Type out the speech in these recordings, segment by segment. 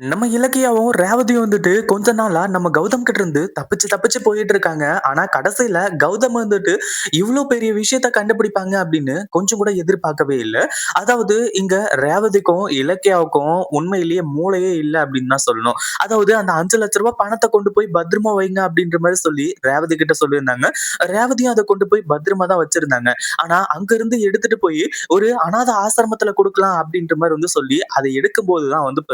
நம்ம இலக்கியாவும், ரேவதியும் வந்துட்டு கொஞ்ச நாளா நம்ம கௌதம் கிட்ட இருந்து தப்பிச்சு, தப்பிச்சு போயிட்டு இருக்காங்க. ஆனா கடைசியில கௌதம் வந்துட்டு இவ்வளவு பெரிய விஷயத்த கண்டுபிடிப்பாங்க அப்படின்னு கொஞ்சம் கூட எதிர்பார்க்கவே இல்லை அதாவது இங்க ரேவதிக்கும், இலக்கியாவுக்கும் உண்மையிலேயே மூளையே இல்லை அப்படின்னு தான் சொல்லணும். அதாவது அந்த அஞ்சு லட்ச ரூபாய் பணத்தை கொண்டு போய் பத்திரமா வைங்க அப்படின்ற மாதிரி சொல்லி ரேவதி கிட்ட சொல்லியிருந்தாங்க. ரேவதியும் அதை கொண்டு போய் பத்திரமா தான் வச்சிருந்தாங்க. ஆனா அங்க இருந்து எடுத்துட்டு போய் ஒரு அனாத ஆசிரமத்துல கொடுக்கலாம் அப்படின்ற மாதிரி வந்து சொல்லி அதை எடுக்கும் தான் வந்து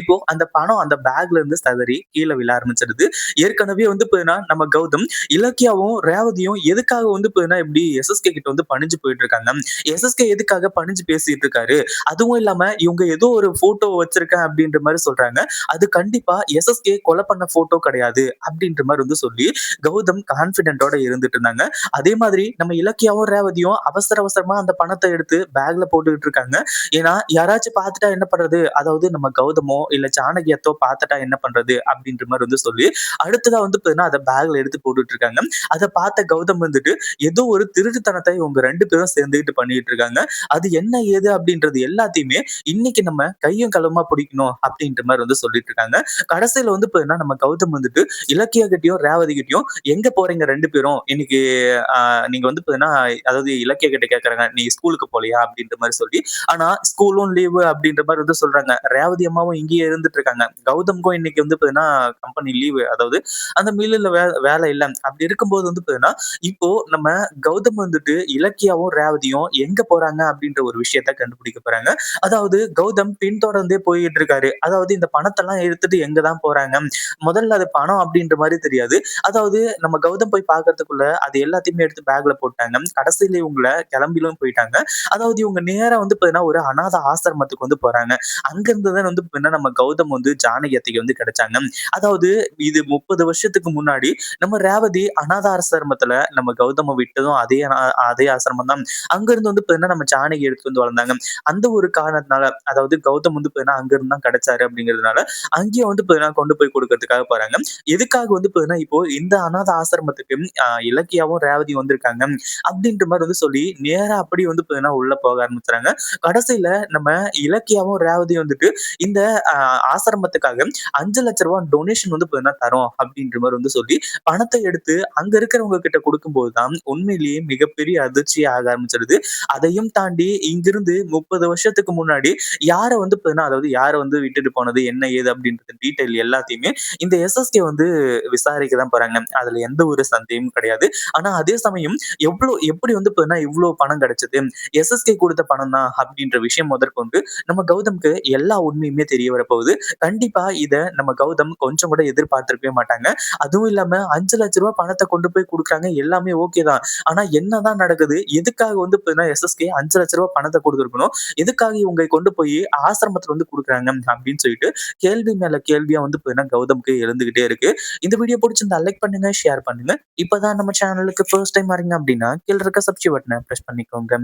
இப்போ இப்போ அந்த பணம் அந்த பேக்ல இருந்து சதறி கீழே விழ ஆரம்பிச்சிருது. ஏற்கனவே வந்து நம்ம கௌதம் இலக்கியாவும், ரேவதியும் எதுக்காக வந்து இப்படி எஸ்எஸ்கே கிட்ட வந்து பணிஞ்சு போயிட்டு இருக்காங்க. எஸ்எஸ்கே எதுக்காக பணிஞ்சு பேசிட்டு இருக்காரு. அதுவும் இல்லாம இவங்க ஏதோ ஒரு ஃபோட்டோ வச்சிருக்கேன் அப்படின்ற மாதிரி சொல்றாங்க. அது கண்டிப்பா எஸ்எஸ்கே கொலை பண்ண ஃபோட்டோ கிடையாது. அப்படின்ற மாதிரி வந்து சொல்லி கௌதம் கான்பிடென்டோட இருந்துட்டு இருந்தாங்க. அதே மாதிரி நம்ம இலக்கியாவும், ரேவதியும் அவசர அவசரமா அந்த பணத்தை எடுத்து பேக்ல போட்டுக்கிட்டு இருக்காங்க. ஏன்னா யாராச்சும் பார்த்துட்டா என்ன பண்றது? அதாவது நம்ம கௌதமோ, இல்ல சாணகியத்தோ பார்த்துட்டா என்ன பண்றது? அப்படின்ற மாதிரி வந்து சொல்லி, அடுத்ததா வந்து பாத்தீங்கன்னா அத பேக்ல எடுத்து போட்டுட்டு இருக்காங்க. அதை பார்த்த கௌதம் வந்துட்டு, ஏதோ ஒரு திருட்டுத்தனத்தை இவங்க ரெண்டு பேரும் சேர்ந்துக்கிட்டு பண்ணிட்டு இருக்காங்க. அது என்ன ஏது அப்படின்றது எல்லாத்தையுமே இன்னைக்கு நம்ம கையும் களவுமா பிடிக்கணும் அப்படின்ற மாதிரி வந்து சொல்லிட்டு இருக்காங்க. கடைசியில வந்து பாத்தீங்கன்னா நம்ம கௌதம் வந்துட்டு இலக்கிய கிட்டையும் ரேவதி கிட்டையும் எங்க போறீங்க ரெண்டு பேரும்? இன்னைக்கு நீங்க வந்து பார்த்தீங்கன்னா, அதாவது இலக்கிய கிட்ட கேட்கறாங்க. நீ ஸ்கூலுக்கு போலையா? அப்படின்ற மாதிரி சொல்லி. ஆனா ஸ்கூலும் லீவு அப்படின்ற மாதிரி வந்து சொல்றாங்க. ரேவதி அம்மாவும் இங்கேயே இருந்துட்டு இருக்காங்க. கௌதம்க்கும் இன்னைக்கு வந்து பார்த்தீங்கன்னா, கம்பெனி லீவு. அதாவது அந்த மில்லுல வே வேலை இல்ல. அப்படி இருக்கும்போது வந்து பார்த்தீங்கன்னா, இப்போ நம்ம கௌதம் வந்துட்டு இலக்கியாவும், ரேவதியும் எங்க போறாங்க அப்படின்ற ஒரு விஷயத்த கண்டுபிடிக்க போறாங்க. அதாவது கௌதம் பின்தொடர்ந்தே போயிட்டு இருக்காரு. அதாவது இந்த பணத்தெல்லாம் எடுத்துட்டு எங்க தான் போறாங்க? முதல்ல அது பணம் அப்படின்ற மாதிரி தெரியாது. அதாவது நம்ம கௌதம் போய் பாக்குறதுக்குள்ள அது எல்லாத்தையுமே எடுத்து பேக்ல போட்டாங்க. கடைசியில இவங்கள கிளம்பிலும் போயிட்டாங்க. அதாவது இவங்க நேரா வந்து பார்த்தீங்கன்னா, ஒரு அநாத ஆசிரமத்துக்கு வந்து போறாங்க. அங்க இருந்து தான் வந்து பார்த்தீங்கன்னா, நம்ம கௌதம் கௌதம் வந்து ஜானகி அத்தைக்கு வந்து கிடைச்சாங்க. அதாவது இது 30 வருஷத்துக்கு முன்னாடி நம்ம ரேவதி அநாத ஆசிரமத்துல நம்ம கௌதம விட்டதும் அதே அதே ஆசிரமம் தான். அங்க இருந்து வந்து பார்த்தீங்கன்னா, நம்ம ஜானகி எடுத்து வந்து வளர்ந்தாங்க. அந்த ஒரு காரணத்தினால அதாவது கௌதம் வந்து பார்த்தீங்கன்னா, அங்க இருந்து தான் கிடைச்சாரு அப்படிங்கிறதுனால, அங்கேயும் வந்து பார்த்தீங்கன்னா, கொண்டு போய் கொடுக்கறதுக்காக போறாங்க. எதுக்காக வந்து பாத்தீங்கன்னா இப்போ இந்த அநாத ஆசிரமத்துக்கு இலக்கியாவும், ரேவதியும் வந்திருக்காங்க. அப்படின்ற மாதிரி வந்து சொல்லி நேரா அப்படியே வந்து பாத்தீங்கன்னா உள்ள போக ஆரம்பிச்சுறாங்க. கடைசியில நம்ம இலக்கியாவும், ரேவதியும் வந்துட்டு இந்த ஆசிரமத்துக்காக அஞ்சு லட்ச ரூபாய் டொனேஷன் வந்து பார்த்தீங்கன்னா தரோம் அப்படின்ற மாதிரி வந்து சொல்லி, பணத்தை எடுத்து அங்க இருக்கிறவங்க கிட்ட கொடுக்கும்போது தான் உண்மையிலேயே மிகப்பெரிய அதிர்ச்சி ஆக ஆரம்பிச்சிருது. அதையும் தாண்டி இங்கிருந்து 30 வருஷத்துக்கு முன்னாடி யாரை வந்து பார்த்தீங்கன்னா, அதாவது யாரை வந்து விட்டுட்டு போனது, என்ன ஏது அப்படின்றது டீட்டெயில் எல்லாத்தையுமே இந்த எஸ்எஸ்கே வந்து விசாரிக்க தான் போறாங்க. அதுல எந்த ஒரு சந்தேகமும் கிடையாது. ஆனா அதே சமயம் எவ்ளோ எப்படி வந்து பார்த்தீங்கன்னா, இவ்வளவு பணம் கிடைச்சது? எஸ்எஸ்கே கொடுத்த பணம் தான் அப்படின்ற விஷயம் முதற்கொண்டு நம்ம கௌதம்க்கு எல்லா உண்மையுமே தெரிய வரப்போ போகுது கண்டிப்பா இத நம்ம கௌதம் கொஞ்சம் கூட எதிர்பார்த்திருக்கவே மாட்டாங்க. அதுவும் இல்லாம அஞ்சு லட்ச ரூபாய் பணத்தை கொண்டு போய் கொடுக்குறாங்க எல்லாமே ஓகே தான். ஆனா என்னதான் நடக்குது? எதுக்காக வந்து எஸ்எஸ்கே எஸ்எஸ்கே ரூ. 5,00,000 பணத்த குடுத்திருக்கணும். எதுக்காக இவங்க கொண்டு போய் ஆசிரமத்துல வந்து கொடுக்குறாங்க அப்படின்னு சொல்லிட்டு கேள்வி மேல கேள்வியா வந்து பார்த்தீங்கன்னா, கௌதம்க்கு எழுந்துகிட்டே இருக்கு. இந்த வீடியோ பிடிச்சிருந்தா லைக் பண்ணுங்க, ஷேர் பண்ணுங்க. இப்பதான் நம்ம சேனலுக்கு ஃபர்ஸ்ட் டைம் வரீங்க அப்படின்னா, கீழே இருக்க சப்ஸ்கிரைப் பட்டனை ப்ரெஸ் பண்ணிக்கோங்க.